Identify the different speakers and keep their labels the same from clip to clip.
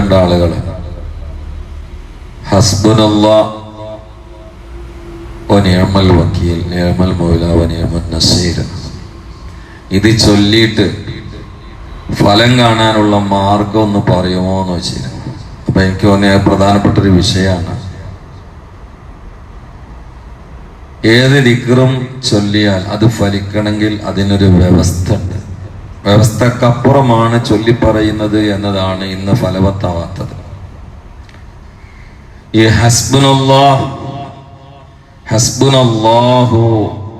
Speaker 1: പറയേണ്ട ആളുകൾ നസീർ. ഇത് ചൊല്ലിയിട്ട് ഫലം കാണാനുള്ള മാർഗം ഒന്ന് പറയുമോ എന്ന് വെച്ചിരുന്നു. അപ്പൊ എനിക്ക് തോന്നിയ പ്രധാനപ്പെട്ട ഒരു വിഷയമാണ്. ഏത് ദിക്റും ചൊല്ലിയാൽ അത് ഫലിക്കണമെങ്കിൽ അതിനൊരു വ്യവസ്ഥ ഉണ്ട്. വ്യവസ്ഥക്കപ്പുറമാണ് ചൊല്ലിപ്പറയുന്നത് എന്നതാണ് ഇന്ന് ഫലവത്താവാത്തത്. ഈ ഹസ്ബുനല്ലാഹ് ഹസ്ബുനല്ലാഹു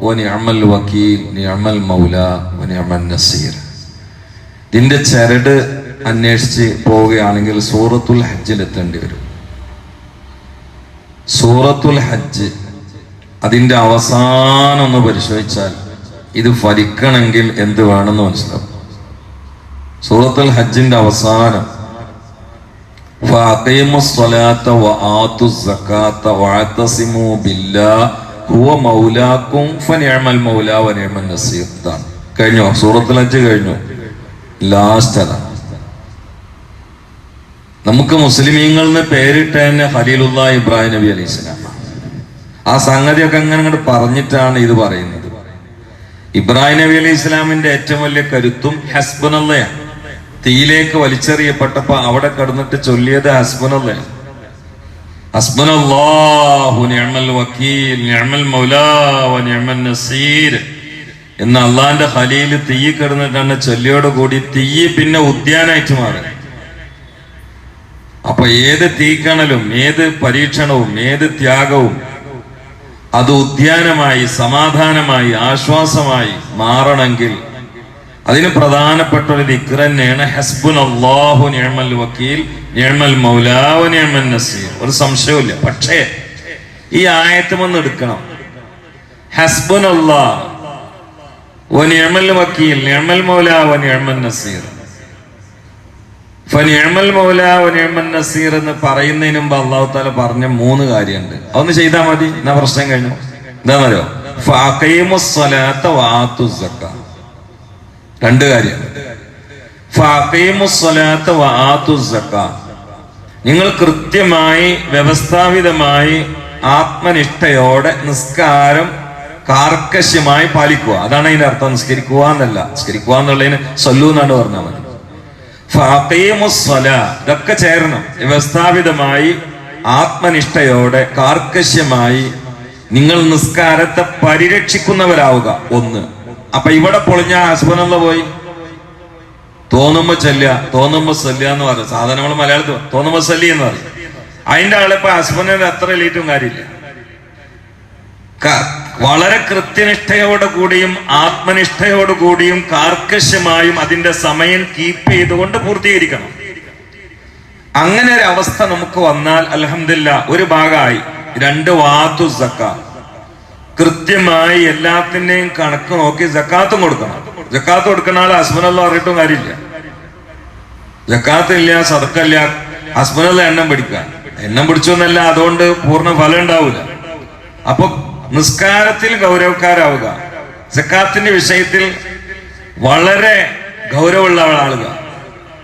Speaker 1: വനിഅമൽ വക്കീൽ നിഅമൽ മൗല വനിഅമൽ നസീർ. ഇതിന്റെ ചരട് അന്വേഷിച്ച് പോവുകയാണെങ്കിൽ സൂറത്തുൽ ഹജ്ജിൽ എത്തേണ്ടി വരും. സൂറത്തുൽ ഹജ്ജ് അതിന്റെ അവസാനം ഒന്ന് പരിശോധിച്ചാൽ ഇത് ഫലിക്കണമെങ്കിൽ എന്ത് വേണമെന്ന് മനസ്സിലാവും. സൂറത്തുൽ ഹജ്ജിന്റെ അവസാനം കഴിഞ്ഞോ? സൂറത്തുൽ ഹജ്ജ് കഴിഞ്ഞു. ലാസ്റ്റ് നമുക്ക് മുസ്ലിമീങ്ങൾ പേരിട്ട് തന്നെ ഖലീലുള്ള ഇബ്രാഹിം നബി അലൈഹി സ്വലാം. ആ സംഗതിയൊക്കെ അങ്ങനെ അങ്ങോട്ട് പറഞ്ഞിട്ടാണ് ഇത് പറയുന്നത്. ഇബ്രാഹിം നബി അലൈഹി ഇസ്ലാമിന്റെ ഏറ്റവും വലിയ കരുത്തും ഹസ്ബനല്ലയാണ്. തീയിലേക്ക് വലിച്ചെറിയപ്പെട്ടപ്പോ അവിടെ കിടന്നിട്ട് ചൊല്ലിയത് ഹസ്ബനല്ലേ? ഹസ്ബനല്ലാഹു നിഅമൽ വക്കീൽ നിഅമൽ മൗലാ വ നിഅമൻ നസീർ. എന്ന് അള്ളാന്റെ ഖലീൽ തീ കിടന്നിട്ടാണ് ചൊല്ലിയോട് കൂടി തീ പിന്നെ ഉദ്യാനായിട്ട് മാറി. അപ്പൊ ഏത് തീക്കണലും ഏത് പരീക്ഷണവും ഏത് ത്യാഗവും അത് ഉദ്യാനമായി സമാധാനമായി ആശ്വാസമായി മാറണമെങ്കിൽ അതിന് പ്രധാനപ്പെട്ട ഒരു ദിക്ർ ഹസ്ബുൻ അള്ളാഹു നിയമൽ വക്കീൽ നിയമൽ മൗലാവ് നിയമൽ നസീർ. ഒരു സംശയവുമില്ല. പക്ഷേ ഈ ആയത്തുമൊന്ന് എടുക്കണം. ഹസ്ബുൻ അള്ളാഹ് ഓ നിയമൽ വക്കീൽ നിയമൽ മൗലാവ് നിയമൽ നസീർ. ഫനിയമൽ മൗലാവ് വനിയമൻ നസീർ എന്ന് പറയുന്നതിന് അള്ളാഹു താല പറഞ്ഞ മൂന്ന് കാര്യമുണ്ട്. അതൊന്ന് ചെയ്താൽ മതി. എന്നാ പ്രശ്നം കഴിഞ്ഞു. എന്താണെന്നറിയോ? ഫാഖീമുസ്സലാത്ത വാത്തു സക്ക. രണ്ട് കാര്യം. നിങ്ങൾ കൃത്യമായി വ്യവസ്ഥാപിതമായി ആത്മനിഷ്ഠയോടെ നിസ്കാരം കാർക്കശ്യമായി പാലിക്കുക. അതാണ് അതിന്റെ അർത്ഥം. നിസ്കരിക്കുക എന്നല്ല. നിസ്കരിക്കുക എന്നുള്ളതിന് സൊല്ലു എന്നാണ് പറഞ്ഞാൽ മതി. ഇതൊക്കെ ചേരണം. വ്യവസ്ഥാപിതമായി ആത്മനിഷ്ഠയോടെ കാർക്കശ്യമായി നിങ്ങൾ നിസ്കാരത്തെ പരിരക്ഷിക്കുന്നവരാവുക. ഒന്ന്. അപ്പൊ ഇവിടെ പൊളിഞ്ഞ ഹസ്ബനുള്ള പോയി? തോന്നുമ്പോ ചെല്ല തോന്നുമ്പോ സല്യ എന്ന് പറയും. സാധാരണ മലയാളത്തിൽ തോന്നുമ്പോ സല്ലി എന്ന് പറയും. അതിന്റെ ആളിപ്പോ ഹസ്ബൻഡിന് അത്ര എലീറ്റും കാര്യമില്ല. വളരെ കൃത്യനിഷ്ഠയോട് കൂടിയും ആത്മനിഷ്ഠയോട് കൂടിയും കാർക്കശ്യമായും അതിന്റെ സമയം കീപ്പ് ചെയ്തുകൊണ്ട് പൂർത്തീകരിക്കണം. അങ്ങനെ ഒരു അവസ്ഥ നമുക്ക് വന്നാൽ അലഹമില്ല ഒരു ഭാഗമായി. രണ്ട് വാത്തു സക്ക. കൃത്യമായി എല്ലാത്തിന്റെയും കണക്ക് നോക്കി ജക്കാത്തും കൊടുക്കണം. ജക്കാത്ത് കൊടുക്കുന്ന ആൾ ഹസ്ബനല്ല അറിയിട്ടും കാര്യമില്ല. ജക്കാത്ത് ഇല്ല സതക്കല്ല ഹസ്ബനല്ല എണ്ണം പിടിക്കുക എണ്ണം പിടിച്ചൊന്നല്ല അതുകൊണ്ട് പൂർണ ഫലം ഉണ്ടാവില്ല അപ്പൊ നിസ്കാരത്തിൽ ഗൗരവക്കാരാവുക. ജക്കാത്തിന്റെ വിഷയത്തിൽ വളരെ ഗൗരവമുള്ള ആളുക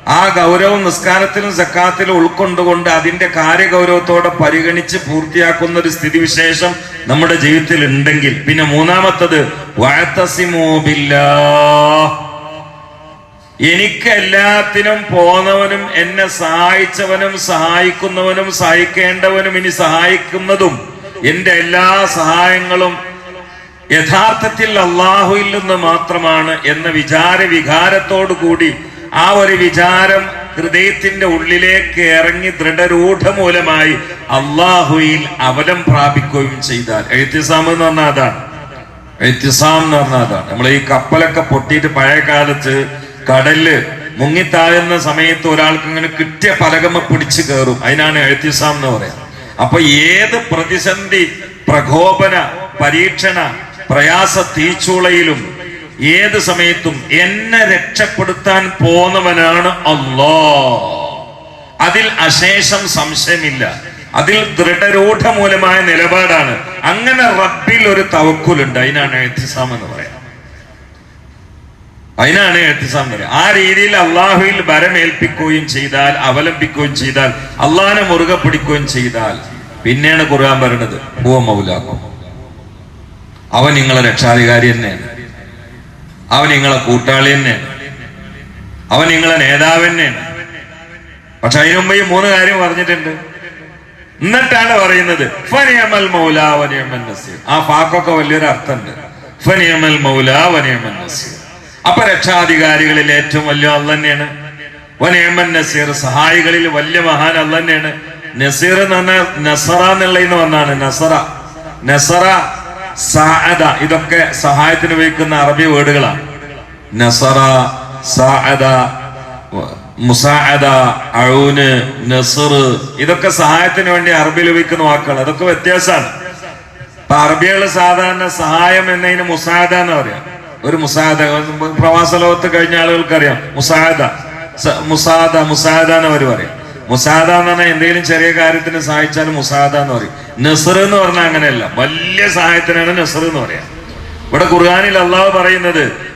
Speaker 1: ആ ഗൗരവം നിസ്കാരത്തിലും സക്കാത്തിലും ഉൾക്കൊണ്ടുകൊണ്ട് അതിന്റെ കാര്യഗൗരവത്തോടെ പരിഗണിച്ച് പൂർത്തിയാക്കുന്ന ഒരു സ്ഥിതിവിശേഷം നമ്മുടെ ജീവിതത്തിൽ ഉണ്ടെങ്കിൽ. പിന്നെ മൂന്നാമത്തത് വഴത്തസിമോബില്ല എനിക്ക് എല്ലാത്തിനും പോന്നവനും എന്നെ സഹായിച്ചവനും സഹായിക്കുന്നവനും സഹായിക്കേണ്ടവനും ഇനി സഹായിക്കുന്നതും എന്റെ എല്ലാ സഹായങ്ങളും യഥാർത്ഥത്തിൽ അള്ളാഹുയിൽ നിന്ന് മാത്രമാണ് എന്ന വിചാര വികാരത്തോടു കൂടി ആ ഒരു വിചാരം ഹൃദയത്തിന്റെ ഉള്ളിലേക്ക് ഇറങ്ങി ദൃഢരൂഢമൂലമായി അള്ളാഹുയിൽ അവലം പ്രാപിക്കുകയും ചെയ്താൽ. എഴുത്തിസാം എന്ന് പറഞ്ഞാൽ അതാണ്. എഴുത്തിസാം എന്ന് പറഞ്ഞാൽ അതാണ്. നമ്മൾ ഈ കപ്പലൊക്കെ പൊട്ടിയിട്ട് പഴയ കാലത്ത് കടലിൽ മുങ്ങിത്താഴുന്ന സമയത്ത് ഒരാൾക്ക് ഇങ്ങനെ കിട്ടിയ പലകമ പിടിച്ചു കയറും അതിനാണ് എഴുത്തിസാം എന്ന് പറയാം അപ്പൊ ഏത് പ്രതിസന്ധി പ്രകോപന പരീക്ഷണ പ്രയാസ തീച്ചൂളയിലും ഏത് സമയത്തും എന്നെ രക്ഷപ്പെടുത്താൻ പോന്നവനാണ് അല്ലോ അതിൽ അശേഷം സംശയമില്ല. അതിൽ ദൃഢരൂഢമൂലമായ നിലപാടാണ്. അങ്ങനെ റബ്ബിൽ ഒരു തവക്കുലുണ്ട്. അതിനാണ് എത്തിസാം എന്ന് പറയാം. അതിനാണ് എത്തിസാം വരെ ആ രീതിയിൽ അള്ളാഹുവിൽ വരമേൽപ്പിക്കുകയും ചെയ്താൽ അവലംബിക്കുകയും ചെയ്താൽ അള്ളാഹിനെ മുറുകെ പിടിക്കുകയും ചെയ്താൽ പിന്നെയാണ് ഖുർആൻ പറയുന്നത് ഹുവ അവൻ നിങ്ങളെ രക്ഷാധികാരി തന്നെയാണ്. അവൻ നിങ്ങളെ കൂട്ടാളി തന്നെയാണ്. അവൻ നിങ്ങളെ നേതാവ് തന്നെയാണ്. പക്ഷെ അതിനു മുമ്പ് ഈ മൂന്ന് കാര്യം പറഞ്ഞിട്ടുണ്ട്. എന്നിട്ടാണ് പറയുന്നത് ഫനിയമൽ മൗല വനിയമൻ നസീർ. ആ ഫാക്കൊക്കെ വലിയൊരു അർത്ഥമുണ്ട്. ഫനിയമൽ മൗല വനിയമൻ നസീർ. അപ്പൊ രക്ഷാധികാരികളിൽ ഏറ്റവും വലിയ അല്ല തന്നെയാണ്. വനിയമൻ നസീർ സഹായികളിൽ വലിയ മഹാൻ അല്ല തന്നെയാണ്. നസീർ എന്ന് പറഞ്ഞാൽ നസറ എന്നുള്ളതിന് വന്നാണ് നസറ. നസറ. സാഅദ ഇതൊക്കെ സഹായത്തിന് ഉപയോഗിക്കുന്ന അറബി വേർഡുകളാണ് നസറ സാഅദ മുസാഅദ അഴൂന് നസർ ഇതൊക്കെ സഹായത്തിന് വേണ്ടി അറബിയിൽ ഉപയോഗിക്കുന്ന വാക്കുകൾ അതൊക്കെ വ്യത്യാസമാണ്. ഇപ്പൊ അറബികൾ സാധാരണ സഹായം എന്നതിന് മുസാദ എന്ന് പറയാം. ഒരു മുസാദ പ്രവാസ ലോകത്ത് കഴിഞ്ഞ ആളുകൾക്ക് അറിയാം മുസാദ മുസാദ മുസാദ എന്ന് അവർ പറയും. മുസാദ എന്ന് പറഞ്ഞാൽ എന്തെങ്കിലും ചെറിയ കാര്യത്തിന് സഹായിച്ചാൽ മുസാദ എന്ന് പറയും. നെസർ എന്ന് പറഞ്ഞാൽ അങ്ങനെയല്ല. വലിയ സഹായത്തിനാണ് നെസർ എന്ന് പറയാം. ഇവിടെ ഖുർആാനിൽ അള്ളാഹ് പറയുന്നത്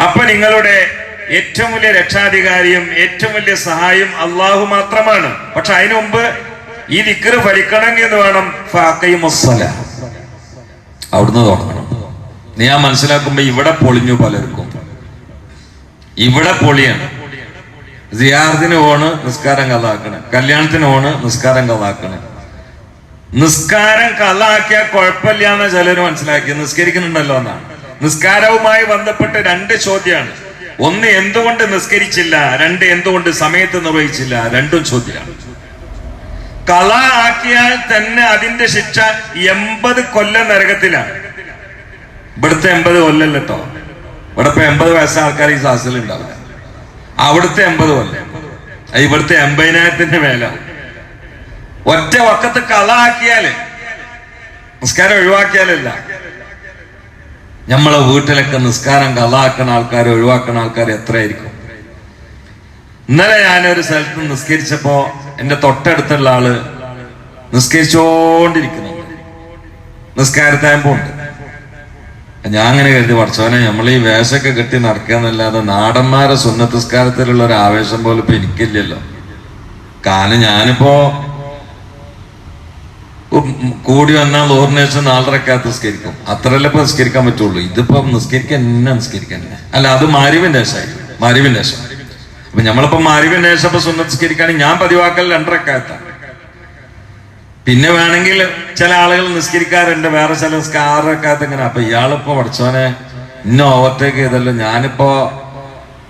Speaker 1: അപ്പൊ നിങ്ങളുടെ ഏറ്റവും വലിയ രക്ഷാധികാരിയും ഏറ്റവും വലിയ സഹായം അള്ളാഹു മാത്രമാണ്. പക്ഷെ അതിനു മുമ്പ് ഈ ദിക്കറ് ഫലിക്കണമെങ്കിൽ എന്ന് വേണം. അവിടുന്ന് തുടങ്ങണം നീ ആ മനസ്സിലാക്കുമ്പോ ഇവിടെ പൊളിഞ്ഞു പലർക്കും. ഇവിടെ പൊളിയാണ്. സിയാർത്തിന് ഓണ് നിസ്കാരം കലാക്കണ്. കല്യാണത്തിന് ഓണ് നിസ്കാരം കലാക്കണ്. നിസ്കാരം കലാക്കിയ കുഴപ്പമില്ല എന്ന് ചിലര് മനസ്സിലാക്കി. നിസ്കരിക്കുന്നുണ്ടല്ലോ എന്നാണ് നിസ്കാരവുമായി ബന്ധപ്പെട്ട് രണ്ട് ചോദ്യമാണ്. ഒന്ന് എന്തുകൊണ്ട് നിസ്കരിച്ചില്ല? രണ്ട് എന്തുകൊണ്ട് സമയത്ത് നിർവഹിച്ചില്ല? രണ്ടും ചോദ്യമാണ്. കള ആക്കിയാൽ തന്നെ അതിന്റെ ശിക്ഷ എൺപത് കൊല്ലം നരകത്തിലാണ്. ഇവിടുത്തെ എൺപത് കൊല്ലം കേട്ടോ ഇവിടെ ഇപ്പൊ എൺപത് വയസ്സായ ആൾക്കാർ ഈ ക്ലാസ്സിൽ ഉണ്ടാവില്ല. അവിടുത്തെ എൺപത് കൊല്ലം. ഇവിടുത്തെ എൺപതിനായിരത്തിന്റെ മേല. ഒറ്റ വക്കത്ത് കള ആക്കിയാൽ നിസ്കാരം ഒഴിവാക്കിയാലല്ല. നമ്മളെ വീട്ടിലൊക്കെ നിസ്കാരം കളാക്കണ ആൾക്കാർ ഒഴിവാക്കുന്ന ആൾക്കാർ എത്രയായിരിക്കും? ഇന്നലെ ഞാൻ ഒരു സ്ഥലത്ത് നിസ്കരിച്ചപ്പോ എന്റെ തൊട്ടടുത്തുള്ള ആൾ നിസ്കരിച്ചോണ്ടിരിക്കുന്നുണ്ട് നിസ്കാരത്തായമ്പോ ഉണ്ട് ഞാൻ അങ്ങനെ കരുതി പഠിച്ചവനെ നമ്മൾ ഈ വേഷമൊക്കെ കെട്ടി നടക്കുകയെന്നല്ലാതെ നാടന്മാരെ സുന്നത്തസ്കാരത്തിലുള്ള ഒരു ആവേശം പോലും ഇപ്പൊ എനിക്കില്ലല്ലോ. കാരണം ഞാനിപ്പോ കൂടി വന്നാൽ ലോറിന് ശേഷം നാലരക്കകത്ത് നിസ്കരിക്കും. അത്രയല്ലേ ഇപ്പൊ നിസ്കരിക്കാൻ പറ്റുള്ളൂ. ഇതിപ്പോ നിസ്കരിക്കാൻ എന്നെ നിസ്കരിക്കാൻ? അല്ല അത് മാരിവിന്റെ ശേഷമായിരുന്നു മാരിവിന്റെ ശേഷം അപ്പൊ നമ്മളിപ്പോ മാരിവിന്റെ ശേഷം ഇപ്പൊ സുന്നത്ത് നിസ്കരിക്കുകയാണെങ്കിൽ ഞാൻ പതിവാക്കൽ രണ്ടരക്കകത്താണ് പിന്നെ വേണമെങ്കിൽ ചില ആളുകൾ നിസ്കരിക്കാറുണ്ട് വേറെ ചില സ്കാറൊക്കെ ഇങ്ങനെ അപ്പൊ ഇയാളിപ്പോ പഠിച്ചവനെ ഇന്ന ഓവർടേക്ക് ചെയ്തല്ലോ. ഞാനിപ്പോ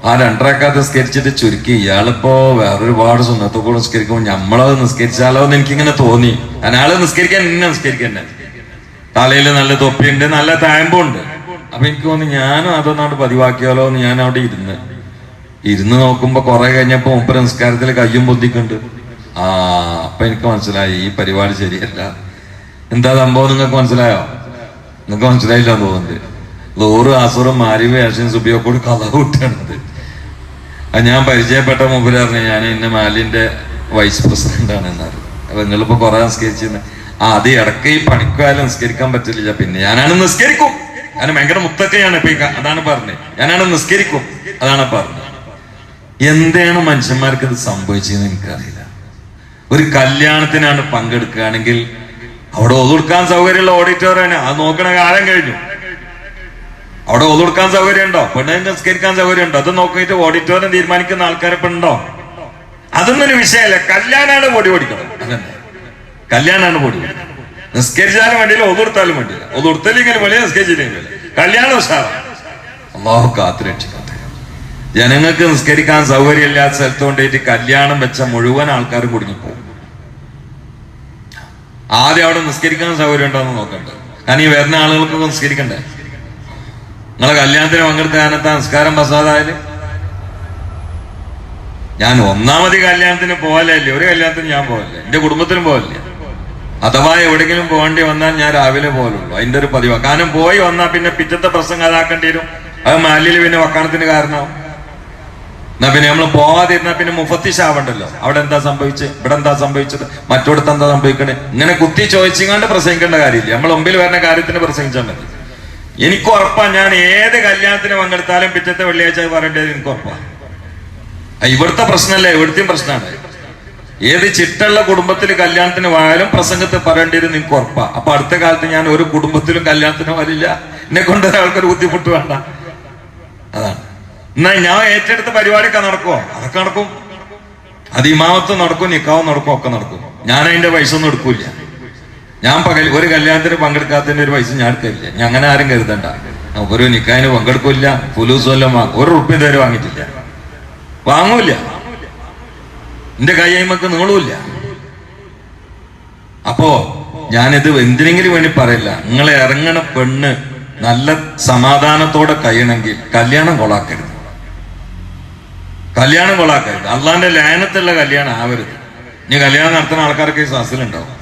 Speaker 1: ആ രണ്ടരക്കാത്ത നിസ്കരിച്ചിട്ട് ചുരുക്കി. ഇയാളിപ്പോ വേറൊരുപാട് സുന്നത്തെ കൂടെ നിസ്കരിക്കുമ്പോൾ നമ്മളത് നിസ്കരിച്ചാലോ എന്ന് എനിക്കിങ്ങനെ തോന്നി. ഞാനാൾ നിസ്കരിക്കാൻ ഇന്നെ നിസ്കരിക്കന്നെ തലയിൽ നല്ല തൊപ്പിയുണ്ട് നല്ല തായമ്പുണ്ട് അപ്പൊ എനിക്ക് തോന്നി ഞാനും അതൊന്നാണ്ട് പതിവാക്കിയാലോ എന്ന് ഞാൻ അവിടെ ഇരുന്ന്. ഇരുന്ന് നോക്കുമ്പോ കുറെ കഴിഞ്ഞപ്പോ മുപ്പര നിസ്കാരത്തിൽ കയ്യും പൊന്തിക്കുണ്ട്. ആ അപ്പൊ എനിക്ക് മനസ്സിലായി ഈ പരിപാടി ശരിയല്ല. എന്താ സംഭവം നിങ്ങൾക്ക് മനസ്സിലായോ? നിങ്ങൾക്ക് മനസ്സിലായില്ല എന്ന് തോന്നുന്നുണ്ട്. ആസുറും മാരി വേഷൻസ് സുബിയോ കൂടി കഥ കൂട്ടാണത് അത് ഞാൻ പരിചയപ്പെട്ട മുമ്പിൽ പറഞ്ഞു ഞാൻ ഇന്ന മാലിന്റെ വൈസ് പ്രസിഡന്റ് ആണ് എന്നാറ് അപ്പൊ നിങ്ങളിപ്പോ കുറെ നിസ്കരിച്ചിരുന്നു. ആ അത് ഇടയ്ക്ക് ഈ പണിക്കാലം നിസ്കരിക്കാൻ പറ്റില്ല. പിന്നെ ഞാനാണ് നിസ്കരിക്കും. ഞാൻ ഭയങ്കര മുത്തക്കയാണ് ഇപ്പൊ അതാണ് പറഞ്ഞത് ഞാനാണ് നിസ്കരിക്കും. അതാണ് പറഞ്ഞത് എന്താണ് മനുഷ്യന്മാർക്ക് ഇത് സംഭവിച്ചതെന്ന് എനിക്കറിയില്ല. ഒരു കല്യാണത്തിനാണ് പങ്കെടുക്കുകയാണെങ്കിൽ അവിടെ ഒതുക്കാൻ സൗകര്യമുള്ള ഓഡിറ്റോറിയാണ് അത് നോക്കണ കാലം കഴിഞ്ഞു. അവിടെ ഒതുക്കാൻ സൗകര്യം ഉണ്ടോ പെണ്ണു നിസ്കരിക്കാൻ സൗകര്യം ഉണ്ടോ അത് നോക്കിയിട്ട് ഓഡിറ്റോറിയം തീരുമാനിക്കുന്ന ആൾക്കാരെ പെണ്ണുണ്ടോ? അതൊന്നും ഒരു വിഷയമല്ല. കല്യാണാണ് പൊടി പൊടിക്കണം. അങ്ങനെ കല്യാണാണ് പൊടി. നിസ്കരിച്ചാലും വേണ്ടിയില്ല ഒതുർത്താലും വേണ്ടിയില്ല. ഒതുർത്തലെങ്കിലും പോലെ നിസ്കരിച്ചില്ലെങ്കിലും കല്യാണം ഉഷാറാണ് അള്ളാഹു കാത്തു ജനങ്ങൾക്ക് നിസ്കരിക്കാൻ സൗകര്യമില്ലാത്ത സ്ഥലത്ത് കൊണ്ടേറ്റ് കല്യാണം വെച്ച മുഴുവൻ ആൾക്കാരും കുടുങ്ങിപ്പോകും. ആദ്യം അവിടെ നിസ്കരിക്കാൻ സൗകര്യം ഉണ്ടോ എന്ന് നോക്കണ്ട. കാരണം ഈ വരുന്ന ആളുകൾക്കൊക്കെ നിസ്കരിക്കണ്ടേ. നിങ്ങളെ കല്യാണത്തിന് പങ്കെടുത്ത കാലത്ത് നിസ്കാരം പ്രസാദായാൽ ഞാൻ ഒന്നാമത് കല്യാണത്തിന് പോകലല്ലേ ഒരു കല്യാണത്തിന് ഞാൻ പോകല്ലേ എന്റെ കുടുംബത്തിനും പോകല്ലേ അഥവാ എവിടെങ്കിലും പോകേണ്ടി വന്നാൽ ഞാൻ രാവിലെ പോലുള്ളൂ അതിന്റെ ഒരു പതിവാണ് കാരണം പോയി വന്നാൽ പിന്നെ പിറ്റത്തെ പ്രസംഗം അതാക്കേണ്ടി വരും. അത് മാലിയിൽ പിന്നെ വക്കാണത്തിന് കാരണമാവും. എന്നാ പിന്നെ നമ്മൾ പോവാതിരുന്നാ പിന്നെ മുഫത്തിഷ് ആവണ്ടല്ലോ അവിടെ എന്താ സംഭവിച്ചത് ഇവിടെ എന്താ സംഭവിച്ചത്? മറ്റോടത്ത് എന്താ സംഭവിക്കണേ? ഇങ്ങനെ കുത്തി ചോദിച്ചിങ്ങാണ്ട് പ്രസംഗിക്കേണ്ട കാര്യമില്ല. നമ്മൾ മുമ്പിൽ വരുന്ന കാര്യത്തിന് പ്രസംഗിച്ചാൽ മതി. എനിക്ക് ഉറപ്പാ ഞാൻ ഏത് കല്യാണത്തിന് പങ്കെടുത്താലും പിറ്റത്തെ വെള്ളിയാഴ്ച പറയേണ്ടത് എനിക്ക് ഉറപ്പാ. ഇവിടുത്തെ പ്രശ്നമല്ല ഇവിടുത്തെയും പ്രശ്നമാണ്. ഏത് ചിട്ടുള്ള കുടുംബത്തിൽ കല്യാണത്തിന് പോയാലും പ്രസംഗത്തെ പറയേണ്ടത് നിങ്ങൾക്ക് ഉറപ്പാ. അപ്പൊ അടുത്ത കാലത്ത് ഞാൻ ഒരു കുടുംബത്തിലും കല്യാണത്തിന് വരില്ല എന്നെ കൊണ്ട് ആൾക്കൊരു ബുദ്ധിമുട്ട് വേണ്ട. അതാണ്. എന്നാ ഞാൻ ഏറ്റെടുത്ത പരിപാടിയൊക്കെ നടക്കുമോ അതൊക്കെ നടക്കും. അത് ഇമാമത്ത് നടക്കും നിക്കാവും നടക്കും ഒക്കെ നടക്കും. ഞാൻ അതിന്റെ പൈസ ഒന്നും എടുക്കൂല ഞാൻ പകൽ ഒരു കല്യാണത്തിന് പങ്കെടുക്കാത്തതിന്റെ ഒരു പൈസ ഞാൻ എടുക്കില്ല ഞാൻ അങ്ങനെ ആരും കരുതണ്ട. ഒരു നിക്കാന് പങ്കെടുക്കില്ല വല്ലതും വാങ്ങും ഒരു റുപ്യ ഇതുവരെ വാങ്ങിച്ചില്ല വാങ്ങൂല എന്റെ കയ്യമ്മക്ക് നീളൂല്ല. അപ്പോ ഞാനിത് എന്തിനെങ്കിലും വേണ്ടി പറയില്ല. നിങ്ങൾ ഇറങ്ങണ പെണ്ണ് നല്ല സമാധാനത്തോടെ കഴിയണമെങ്കിൽ കല്യാണം കൊളാക്കരുത് കല്യാണം കൊളാക്കരുത് അള്ളാന്റെ ലയനത്തുള്ള കല്യാണം ആവരുത്. ഇനി കല്യാണം നടത്തുന്ന ആൾക്കാർക്ക് ഈ സസിലുണ്ടാവും.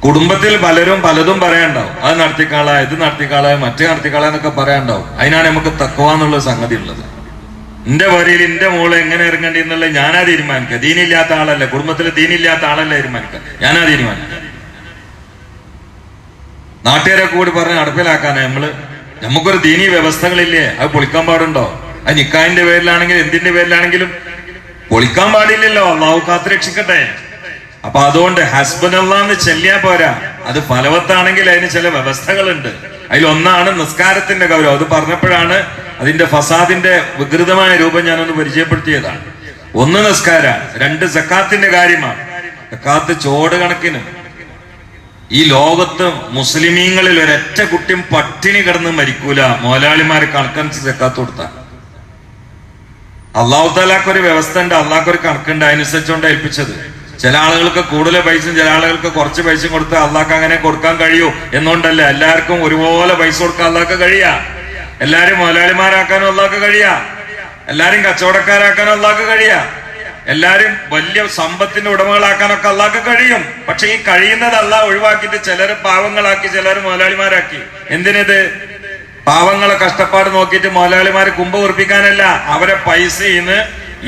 Speaker 1: കുടുംബത്തിൽ പലരും പലതും പറയാണ്ടാവും അത് നടത്തിക്കാള ഇത് നടത്തിക്കാള മറ്റേ നടത്തിക്കാള എന്നൊക്കെ പറയാണ്ടാവും അതിനാണ് നമുക്ക് തക്കുവാന്നുള്ള സംഗതി ഉള്ളത്. എന്റെ വരിയിൽ എന്റെ മോൾ എങ്ങനെ ഇറങ്ങേണ്ടി എന്നുള്ളത് ഞാനാ തീരുമാനിക്കുക. ദീനില്ലാത്ത ആളല്ല. കുടുംബത്തിൽ ദീനില്ലാത്ത ആളല്ല തീരുമാനിക്കുക. ഞാനാ തീരുമാനിക്കുക. നാട്ടുകാരെ കൂടി പറഞ്ഞ് നടപ്പിലാക്കാനാ നമ്മൾ. നമുക്കൊരു ദീനീ വ്യവസ്ഥകളില്ലേ? അത് പൊളിക്കാൻ പാടുണ്ടോ? അത് നിക്കാഹിന്റെ പേരിലാണെങ്കിൽ എന്തിന്റെ പേരിലാണെങ്കിലും പൊളിക്കാൻ പാടില്ലല്ലോ. അള്ളാഹു കാത്തു രക്ഷിക്കട്ടെ. അപ്പൊ അതുകൊണ്ട് ഹസ്ബൻഡ് അള്ളാന്ന് ചെല്ലിയാ പോരാ. അത് ഫലവത്താണെങ്കിൽ അതിന് ചില വ്യവസ്ഥകളുണ്ട്. അതിൽ ഒന്നാണ് നിസ്കാരത്തിന്റെ ഗൗരവം. അത് പറഞ്ഞപ്പോഴാണ് അതിന്റെ ഫസാദിന്റെ വികൃതമായ രൂപം ഞാനൊന്ന് പരിചയപ്പെടുത്തിയതാണ്. ഒന്ന് നിസ്കാര രണ്ട് സക്കാത്തിന്റെ കാര്യമാണ്. സക്കാത്ത് ചോട് കണക്കിന്. ഈ ലോകത്ത് മുസ്ലിമീങ്ങളിൽ ഒരൊറ്റ കുട്ടിയും പട്ടിണി കിടന്ന് മരിക്കൂല. മോലാളിമാരെ കണക്കനുസരിച്ച് സക്കാത്ത് കൊടുത്താൽ അള്ളാഹു താലാക്ക് ഒരു വ്യവസ്ഥ ഉണ്ട് അള്ളാഹ്ക്കൊരു കണക്കുണ്ട് അതിനനുസരിച്ചുകൊണ്ട് ഏൽപ്പിച്ചത്. ചില ആളുകൾക്ക് കൂടുതൽ പൈസയും ചില ആളുകൾക്ക് കുറച്ച് പൈസയും കൊടുത്ത് അള്ളാഹ്ക്ക് അങ്ങനെ കൊടുക്കാൻ കഴിയൂ എന്നുകൊണ്ടല്ല എല്ലാവർക്കും ഒരുപോലെ പൈസ കൊടുക്കാൻ അള്ളാഹ്ക്ക് കഴിയാ? എല്ലാരും മുതലാളിമാരാക്കാനും അള്ളാഹ്ക്ക് കഴിയാ? എല്ലാരും കച്ചവടക്കാരാക്കാനും അള്ളാഹ്ക്ക് കഴിയാ? എല്ലാരും വലിയ സമ്പത്തിന്റെ ഉടമകളാക്കാനൊക്കെ അള്ളാഹ്ക്ക് കഴിയും. പക്ഷെ ഈ കഴിയുന്നത് അള്ളാഹ് ഒഴിവാക്കിയിട്ട് ചിലര് പാവങ്ങളാക്കി ചിലര് മുതലാളിമാരാക്കി. എന്തിനിത്? പാവങ്ങളെ കഷ്ടപ്പാട് നോക്കിയിട്ട് മുതലാളിമാരെ കുമ്പ ഉറപ്പിക്കാനല്ല അവരെ പൈസയിന്ന്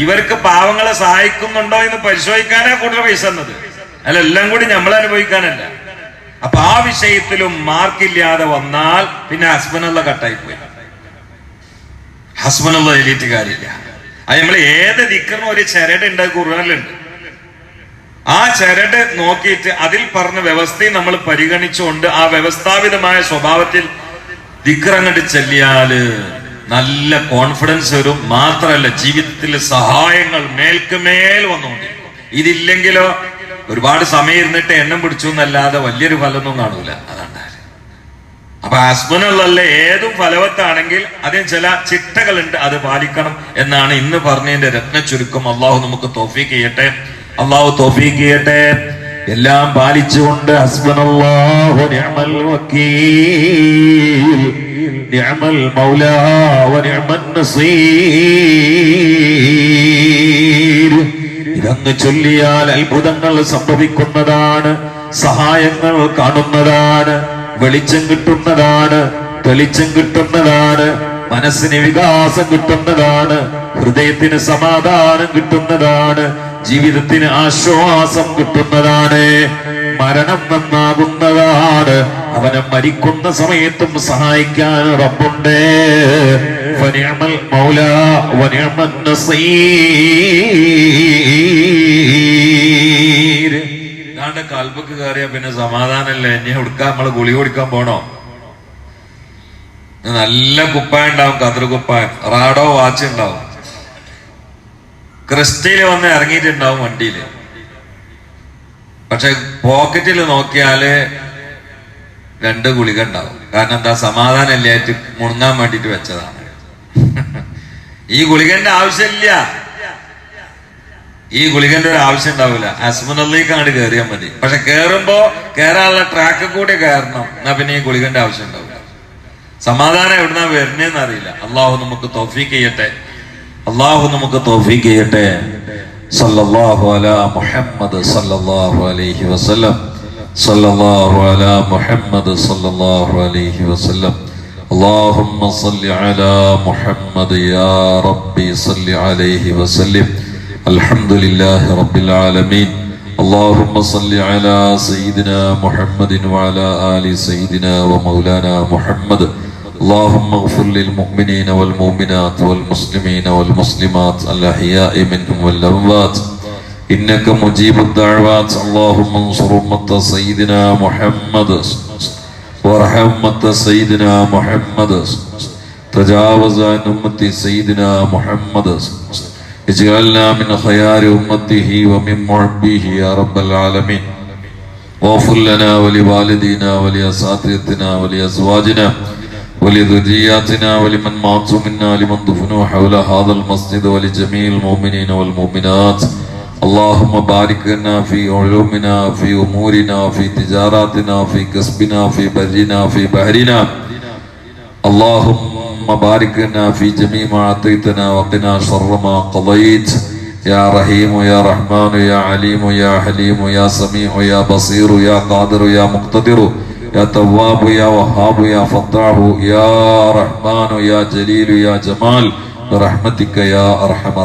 Speaker 1: ഇവർക്ക് പാവങ്ങളെ സഹായിക്കുന്നുണ്ടോ എന്ന് പരിശോധിക്കാനാ കൂടുതൽ പൈസ എന്നത് അല്ല എല്ലാം കൂടി നമ്മൾ അനുഭവിക്കാനല്ല. അപ്പൊ ആ വിഷയത്തിലും മാർക്കില്ലാതെ വന്നാൽ പിന്നെ ഹസ്ബനുള്ള കട്ടായി പോയി ഹസ്ബനുള്ള എലീറ്റ് കാര്യമില്ല. അത് നമ്മൾ ഏത് ദിക്കറിനും ഒരു ചരട് ഉണ്ട് ഖുർആനിലുണ്ട്. ആ ചരട് നോക്കിയിട്ട് അതിൽ പറഞ്ഞ വ്യവസ്ഥയും നമ്മൾ പരിഗണിച്ചുകൊണ്ട് ആ വ്യവസ്ഥാപിതമായ സ്വഭാവത്തിൽ ദിക്കറങ്ങട്ട് ചെല്ലിയാൽ നല്ല കോൺഫിഡൻസ് വരും. മാത്രല്ല ജീവിതത്തിലെ സഹായങ്ങൾ മേൽക്കുമേൽ വന്നുകൊണ്ടിരിക്കും. ഇതില്ലെങ്കിലോ ഒരുപാട് സമയം ഇരുന്നിട്ട് എണ്ണം പിടിച്ചു എന്നല്ലാതെ വലിയൊരു ഫലമൊന്നും കാണൂല. അതാണ് അപ്പൊ ഹസ്ബനുള്ള ഏതും ഫലവത്താണെങ്കിൽ അതിന് ചില ചിട്ടകളുണ്ട് അത് പാലിക്കണം എന്നാണ് ഇന്ന് പറഞ്ഞതിന്റെ രത്ന ചുരുക്കം അള്ളാഹു നമുക്ക് തോഫീക്ക് ചെയ്യട്ടെ. അള്ളാഹു തോഫീക്ക് ചെയ്യട്ടെ. എല്ലാം പാലിച്ചുകൊണ്ട് മൗലാ വനിഅമൻ നസീർ. ഇതങ്ങ് ചൊല്ലിയാൽ അത്ഭുതങ്ങൾ സംഭവിക്കുന്നതാണ് സഹായങ്ങൾ കാണുന്നതാണ് വെളിച്ചം കിട്ടുന്നതാണ് തെളിച്ചം കിട്ടുന്നതാണ് മനസ്സിന് വികാസം കിട്ടുന്നതാണ് ഹൃദയത്തിന് സമാധാനം കിട്ടുന്നതാണ് ജീവിതത്തിന് ആശ്വാസം കിട്ടുന്നതാണ്. മരണം നന്നാകുന്നതാണ്. അവനെ മരിക്കുന്ന സമയത്തും സഹായിക്കാൻ റബ്ബുണ്ട് ഇതാണ്ട് കൽബക്ക് കയറിയ പിന്നെ സമാധാനല്ലേ? ഇനി എടുക്കാൻ നമ്മൾ ഗുളി കൊടുക്കാൻ പോണോ? നല്ല കുപ്പായ ഉണ്ടാവും കതിർ കുപ്പായം. റാഡോ വാച്ച് ഉണ്ടാവും. ക്രിസ്റ്റയിൽ വന്ന് ഇറങ്ങിയിട്ടുണ്ടാവും വണ്ടിയിൽ. പക്ഷെ പോക്കറ്റിൽ നോക്കിയാൽ രണ്ട് ഗുളിക ഉണ്ടാവും. കാരണം എന്താ? സമാധാനം ഇല്ലായിട്ട് മുണങ്ങാൻ വേണ്ടിട്ട് വെച്ചതാണ്. ഈ ഗുളികന്റെ ആവശ്യമില്ല. ഈ ഗുളികന്റെ ഒരു ആവശ്യം ഉണ്ടാവില്ല. ഹസ്ബൻഡിലേക്ക് അങ്ങോട്ട് കയറിയാൽ മതി. പക്ഷെ കേറുമ്പോ കേറാനുള്ള ട്രാക്ക് കൂടി കയറണം. എന്നാ പിന്നെ ഈ ഗുളികന്റെ ആവശ്യം ഉണ്ടാവില്ല. സമാധാനം എവിടുന്നാ വരുന്നേന്ന് അറിയില്ല. അള്ളാഹു നമുക്ക് തോഫീക്ക് ചെയ്യട്ടെ. അള്ളാഹു നമുക്ക് തോഫീക്ക് ചെയ്യട്ടെ സല്ലല്ലാഹു അലാ മുഹമ്മദ് സല്ലല്ലാഹു അലൈഹി വസല്ലം സല്ലല്ലാഹു അലാ മുഹമ്മദ് സല്ലല്ലാഹു അലൈഹി വസല്ലം اللهم صل على محمد يا ربي صل عليه وسلم الحمد لله رب العالمين اللهم صل على سيدنا محمد وعلى آل سيدنا ومولانا محمد
Speaker 2: اللهم اغفر للمؤمنين والمؤمنات والمسلمين والمسلمات الأحياء منهم والأموات. إنك مجيب الدعوات. اللهم انصر أمة سيدنا محمد. وارحم أمة سيدنا محمد. تجاوز عن أمة سيدنا محمد. اجعلنا من خيار أمته ومن محبيه يا رب العالمين. واغفر لنا ولوالدينا ولأساتذتنا ولأزواجنا. ولذرياتنا ولمن ماتوا منا لمن دفنوا حول هذا المسجد ولجميع المؤمنين والمؤمنات. اللهم بارك لنا في علومنا في أمورنا في تجاراتنا في كسبنا في برنا في بحرنا. اللهم بارك لنا في جميع ما أعطيتنا وقنا شر ما قضيت. يا رحيم يا رحمن يا عليم يا حليم يا سميع يا بصير يا قادر يا مقتدر. يا تواب يا وهاب يا فتاح يا رحمن يا جليل يا جمال برحمتك يا أرحم